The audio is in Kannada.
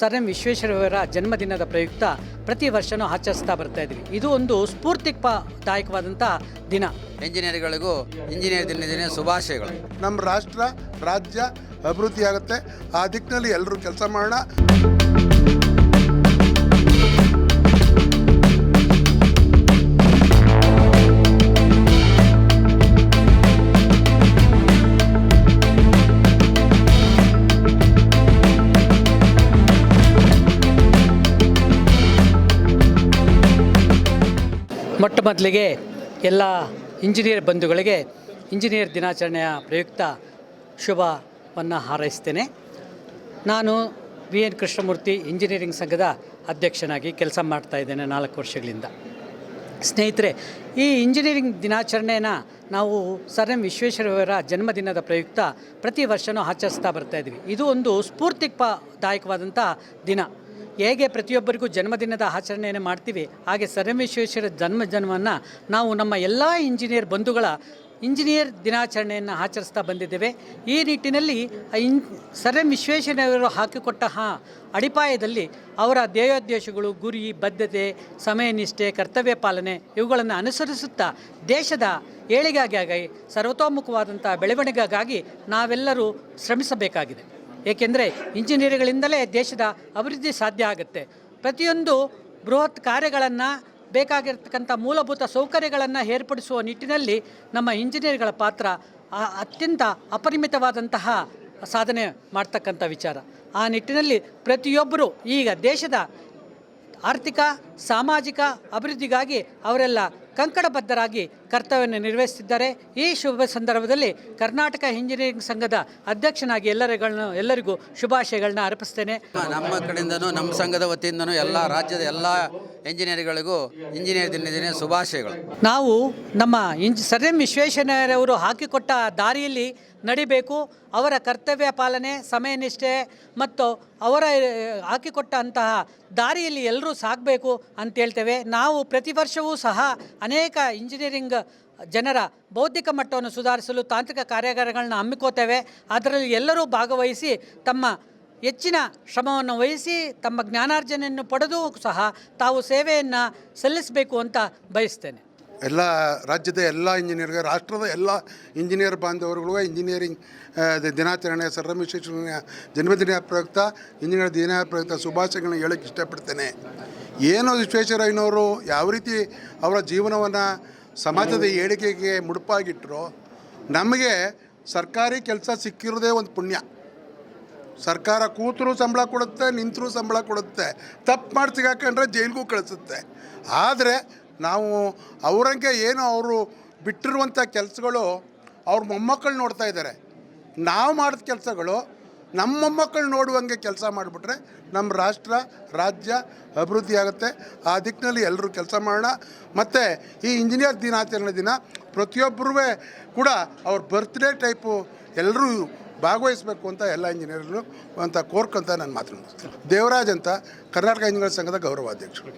ಸರ್ ಎಂ ವಿಶ್ವೇಶ್ವರಯ್ಯವರ ಜನ್ಮದಿನದ ಪ್ರಯುಕ್ತ ಪ್ರತಿ ವರ್ಷನೂ ಆಚರಿಸ್ತಾ ಬರ್ತಾ ಇದ್ವಿ ಇದು ಒಂದು ಸ್ಫೂರ್ತಿದಾಯಕವಾದಂಥ ದಿನ. ಇಂಜಿನಿಯರ್ಗಳಿಗೂ ಇಂಜಿನಿಯರ್ ದಿನದಿನ ಶುಭಾಶಯಗಳು. ನಮ್ಮ ರಾಷ್ಟ್ರ ರಾಜ್ಯ ಅಭಿವೃದ್ಧಿ ಆಗುತ್ತೆ ಆ ದಿಕ್ಕಿನಲ್ಲಿ ಎಲ್ಲರೂ ಕೆಲಸ ಮಾಡೋಣ. ಮೊಟ್ಟ ಮೊದಲಿಗೆ ಎಲ್ಲ ಇಂಜಿನಿಯರ್ ಬಂಧುಗಳಿಗೆ ಇಂಜಿನಿಯರ್ ದಿನಾಚರಣೆಯ ಪ್ರಯುಕ್ತ ಶುಭವನ್ನು ಹಾರೈಸ್ತೇನೆ. ನಾನು ವಿ ಎನ್ ಕೃಷ್ಣಮೂರ್ತಿ ಇಂಜಿನಿಯರಿಂಗ್ ಸಂಘದ ಅಧ್ಯಕ್ಷನಾಗಿ ಕೆಲಸ ಮಾಡ್ತಾ ಇದ್ದೇನೆ ನಾಲ್ಕು ವರ್ಷಗಳಿಂದ. ಸ್ನೇಹಿತರೆ, ಈ ಇಂಜಿನಿಯರಿಂಗ್ ದಿನಾಚರಣೆನ ನಾವು ಸರ್ ಎಂ ವಿಶ್ವೇಶ್ವರಯ್ಯವರ ಜನ್ಮದಿನದ ಪ್ರಯುಕ್ತ ಪ್ರತಿ ವರ್ಷವೂ ಆಚರಿಸ್ತಾ ಬರ್ತಾ ಇದ್ವಿ. ಇದು ಒಂದು ಸ್ಫೂರ್ತಿಪದಾಯಕವಾದಂಥ ದಿನ. ಹೇಗೆ ಪ್ರತಿಯೊಬ್ಬರಿಗೂ ಜನ್ಮದಿನದ ಆಚರಣೆಯನ್ನು ಮಾಡ್ತೀವಿ, ಹಾಗೆ ಸರ್ವೇಶ್ವೇಶ್ವರ ಜನ್ಮ ಜನ್ಮವನ್ನು ನಾವು ನಮ್ಮ ಎಲ್ಲ ಇಂಜಿನಿಯರ್ ಬಂಧುಗಳ ಇಂಜಿನಿಯರ್ ದಿನಾಚರಣೆಯನ್ನು ಆಚರಿಸ್ತಾ ಬಂದಿದ್ದೇವೆ. ಈ ನಿಟ್ಟಿನಲ್ಲಿ ಇನ್ ಸರ್ ಎಂ ವಿಶ್ವೇಶ್ವರಯ್ಯವರು ಹಾಕಿಕೊಟ್ಟ ಹಾ ಅಡಿಪಾಯದಲ್ಲಿ ಅವರ ಧ್ಯೇಯೋದ್ದೇಶಗಳು ಗುರಿ, ಬದ್ಧತೆ ಸಮಯ ನಿಷ್ಠೆ ಕರ್ತವ್ಯ ಪಾಲನೆ ಇವುಗಳನ್ನು ಅನುಸರಿಸುತ್ತಾ ದೇಶದ ಏಳಿಗೆಗಾಗಿ ಸರ್ವತೋಮುಖವಾದಂಥ ಬೆಳವಣಿಗೆಗಾಗಿ ನಾವೆಲ್ಲರೂ ಶ್ರಮಿಸಬೇಕಾಗಿದೆ. ಏಕೆಂದರೆ ಇಂಜಿನಿಯರ್ಗಳಿಂದಲೇ ದೇಶದ ಅಭಿವೃದ್ಧಿ ಸಾಧ್ಯ ಆಗುತ್ತೆ. ಪ್ರತಿಯೊಂದು ಬೃಹತ್ ಕಾರ್ಯಗಳನ್ನು ಬೇಕಾಗಿರ್ತಕ್ಕಂಥ ಮೂಲಭೂತ ಸೌಕರ್ಯಗಳನ್ನು ಏರ್ಪಡಿಸುವ ನಿಟ್ಟಿನಲ್ಲಿ ನಮ್ಮ ಇಂಜಿನಿಯರ್ಗಳ ಪಾತ್ರ ಅತ್ಯಂತ ಅಪರಿಮಿತವಾದಂತಹ ಸಾಧನೆ ಮಾಡ್ತಕ್ಕಂಥ ವಿಚಾರ. ಆ ನಿಟ್ಟಿನಲ್ಲಿ ಪ್ರತಿಯೊಬ್ಬರು ಈಗ ದೇಶದ ಆರ್ಥಿಕ, ಸಾಮಾಜಿಕ ಅಭಿವೃದ್ಧಿಗಾಗಿ ಅವರೆಲ್ಲ ಕಂಕಣಬದ್ಧರಾಗಿ ಕರ್ತವ್ಯವನ್ನು ನಿರ್ವಹಿಸುತ್ತಿದ್ದಾರೆ. ಈ ಶುಭ ಸಂದರ್ಭದಲ್ಲಿ ಕರ್ನಾಟಕ ಇಂಜಿನಿಯರಿಂಗ್ ಸಂಘದ ಅಧ್ಯಕ್ಷನಾಗಿ ಎಲ್ಲರಿಗಳನ್ನು ಎಲ್ಲರಿಗೂ ಶುಭಾಶಯಗಳನ್ನ ಅರ್ಪಿಸ್ತೇನೆ. ನಮ್ಮ ಕಡೆಯಿಂದನೂ ನಮ್ಮ ಸಂಘದ ವತಿಯಿಂದನೂ ಎಲ್ಲ ರಾಜ್ಯದ ಎಲ್ಲ ಇಂಜಿನಿಯರ್ಗಳಿಗೂ ಇಂಜಿನಿಯರ್ ದಿನದಿನ ಶುಭಾಶಯಗಳು. ನಾವು ನಮ್ಮ ಇಂಜ್ ಸರ್ ಎಂ ವಿಶ್ವೇಶ್ವರಯ್ಯನವರು ಹಾಕಿಕೊಟ್ಟ ದಾರಿಯಲ್ಲಿ ನಡಿಬೇಕು. ಅವರ ಕರ್ತವ್ಯ ಪಾಲನೆ ಸಮಯ ನಿಷ್ಠೆ ಮತ್ತು ಅವರ ಹಾಕಿಕೊಟ್ಟಂತಹ ಹಾಕಿಕೊಟ್ಟ ಅಂತಹ ದಾರಿಯಲ್ಲಿ ಎಲ್ಲರೂ ಸಾಗಬೇಕು ಅಂತ ಹೇಳ್ತೇವೆ. ನಾವು ಪ್ರತಿ ವರ್ಷವೂ ಸಹ ಅನೇಕ ಇಂಜಿನಿಯರಿಂಗ್ ಜನರ ಬೌದ್ಧಿಕ ಮಟ್ಟವನ್ನು ಸುಧಾರಿಸಲು ತಾಂತ್ರಿಕ ಕಾರ್ಯಾಗಾರಗಳನ್ನ ಹಮ್ಮಿಕೋತೇವೆ. ಅದರಲ್ಲಿ ಎಲ್ಲರೂ ಭಾಗವಹಿಸಿ ತಮ್ಮ ಹೆಚ್ಚಿನ ಶ್ರಮವನ್ನು ವಹಿಸಿ ತಮ್ಮ ಜ್ಞಾನಾರ್ಜನೆಯನ್ನು ಪಡೆದು ಸಹ ತಾವು ಸೇವೆಯನ್ನು ಸಲ್ಲಿಸಬೇಕು ಅಂತ ಬಯಸ್ತೇನೆ. ಎಲ್ಲ ರಾಜ್ಯದ ಎಲ್ಲ ಇಂಜಿನಿಯರ್ಗೆ ರಾಷ್ಟ್ರದ ಎಲ್ಲ ಇಂಜಿನಿಯರ್ ಬಾಂಧವರುಗಳಿಗೂ ಇಂಜಿನಿಯರಿಂಗ್ ದಿನಾಚರಣೆ ಸರ್ ಜನ್ಮದಿನ ಪ್ರಯುಕ್ತ, ಇಂಜಿನಿಯರ್ ದಿನ ಪ್ರಯುಕ್ತ ಶುಭಾಶಯಗಳನ್ನ ಹೇಳಕ್ಕೆ ಇಷ್ಟಪಡ್ತೇನೆ. ಏನು ವಿಶ್ವೇಶ್ವರಯ್ಯನವರು ಯಾವ ರೀತಿ ಅವರ ಜೀವನವನ್ನು ಸಮಾಜದ ಏಳಿಗೆಗೆ ಮುಡುಪಾಗಿಟ್ಟರು ನಮಗೆ ಸರ್ಕಾರಿ ಕೆಲಸ ಸಿಕ್ಕಿರೋದೇ ಒಂದು ಪುಣ್ಯ. ಸರ್ಕಾರ ಕೂತರೂ ಸಂಬಳ ಕೊಡುತ್ತೆ, ನಿಂತರೂ ಸಂಬಳ ಕೊಡುತ್ತೆ. ತಪ್ಪು ಮಾಡಿ ಸಿಗಾಕೊಂಡ್ರೆ ಜೈಲಿಗೂ ಕಳಿಸುತ್ತೆ. ಆದರೆ ನಾವು ಅವರಂಗೆ ಏನು ಅವರು ಬಿಟ್ಟಿರುವಂಥ ಕೆಲಸಗಳು ಅವ್ರ ಮೊಮ್ಮಕ್ಕಳು ನೋಡ್ತಾ ಇದ್ದಾರೆ ನಾವು ಮಾಡಿದ ಕೆಲಸಗಳು ನಮ್ಮ ಮೊಮ್ಮಕ್ಕಳು ನೋಡುವಂಗೆ ಕೆಲಸ ಮಾಡಿಬಿಟ್ರೆ ನಮ್ಮ ರಾಷ್ಟ್ರ, ರಾಜ್ಯ ಅಭಿವೃದ್ಧಿ ಆಗುತ್ತೆ. ಆ ದಿಕ್ಕಿನಲ್ಲಿ ಎಲ್ಲರೂ ಕೆಲಸ ಮಾಡೋಣ. ಮತ್ತು ಈ ಇಂಜಿನಿಯರ್ ದಿನಾಚರಣೆ ದಿನ ಪ್ರತಿಯೊಬ್ಬರೂ ಕೂಡ ಅವ್ರ ಬರ್ತ್ಡೇ ಟೈಪು ಎಲ್ಲರೂ ಭಾಗವಹಿಸಬೇಕು ಅಂತ ಎಲ್ಲ ಇಂಜಿನಿಯರ್ಗಳು ಅಂತ ಕೋರ್ಕಂತ ನಾನು ಮಾತನಾಡ್ತೀನಿ ದೇವರಾಜ್ ಅಂತ ಕರ್ನಾಟಕ ಇಂಜಿನಿಯರ್ ಸಂಘದ ಗೌರವಾಧ್ಯಕ್ಷರು.